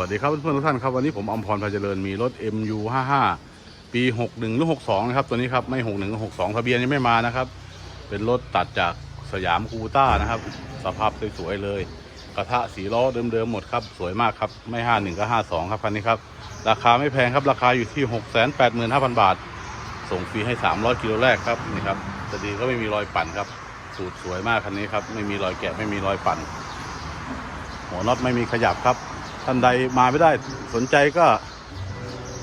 วัสดีครับเพื่อนๆทุกท่านครับวันนี้ผมอมพรพาเจริญมีรถ MU55 ปี 61หรือ62นะครับตัวนี้ครับไม่61ก็62ทะเบียนยังไม่มานะครับ เป็นรถตัดจากสยามคูต้านะครับ สภาพสวยๆเลย กระทะสีล้อเดิมๆหมดครับสวยมากครับไม่ 51 ก็ 52 ครับคันนี้ครับ ราคาไม่แพงครับราคาอยู่ที่ 685,000 บาท ส่งฟรีให้ 300กิโลแรกครับนี่ครับจะดีก็ไม่มีรอยปั่นครับสูตรสวยมากคันนี้ครับไม่มีรอยแกะไม่มีรอยปั่น หัวน็อตไม่มีขยับครับ ท่านใดมาไม่ได้สนใจก็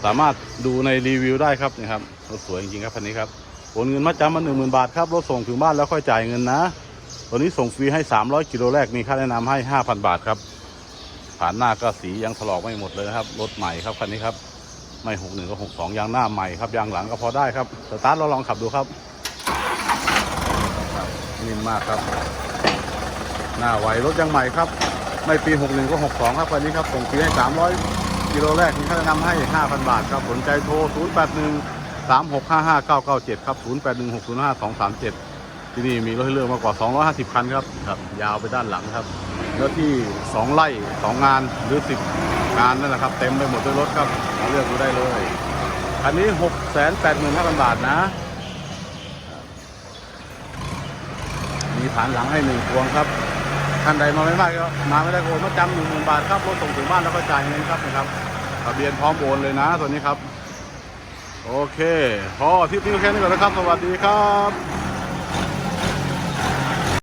สามารถดูในรีวิวได้ครับนี่ครับรถสวยจริงๆครับคันนี้ครับโอนเงินมาจำมาหนึ่งหมื่นบาทครับรถส่งถึงบ้านแล้วค่อยจ่ายเงินนะตัวนี้ส่งฟรีให้ 300กิโลแรกมีค่าแนะนำให้ 5,000 บาทครับผ่านหน้าก็สียังถลอกไม่หมดเลยนะครับรถใหม่ครับคันนี้ครับไม่61ก็62ยางหน้าใหม่ครับยางหลังก็พอได้ครับสตาร์ทเราลองขับดูครับนิ่มมากครับ หน้าไหวรถยังใหม่ครับ ไม่ปี 61 ก็ 62 ครับวันนี้ครับส่งฟรีให้ 300 กิโลแรกมีค่าแนะนำให้ 5,000 บาทครับสนใจโทร 081 3655 997 ครับ 081 605 237 ที่นี่มีรถให้เลือกมากกว่า 250 คันครับครับ ยาวไปด้านหลังครับแล้วที่ 2 ไร่ 2 งานหรือ 10 งานนั่นแหละครับ เต็มไปหมดด้วยรถครับมาเลือกดูได้เลย คันนี้ 685,000 บาทนะ มีฐานหลังให้หนึ่งพวงครับ ท่านใดมาไม่ได้ก็มาไม่ได้โอนมาจำหนึ่งหมื่นบาทครับรถส่งถึงบ้านแล้วก็จ่ายเงินครับนะครับทะเบียนพร้อมโอนเลยนะตัวนี้ครับ โอเคพอที่นี้แค่นี้ก่อนนะครับ สวัสดีครับ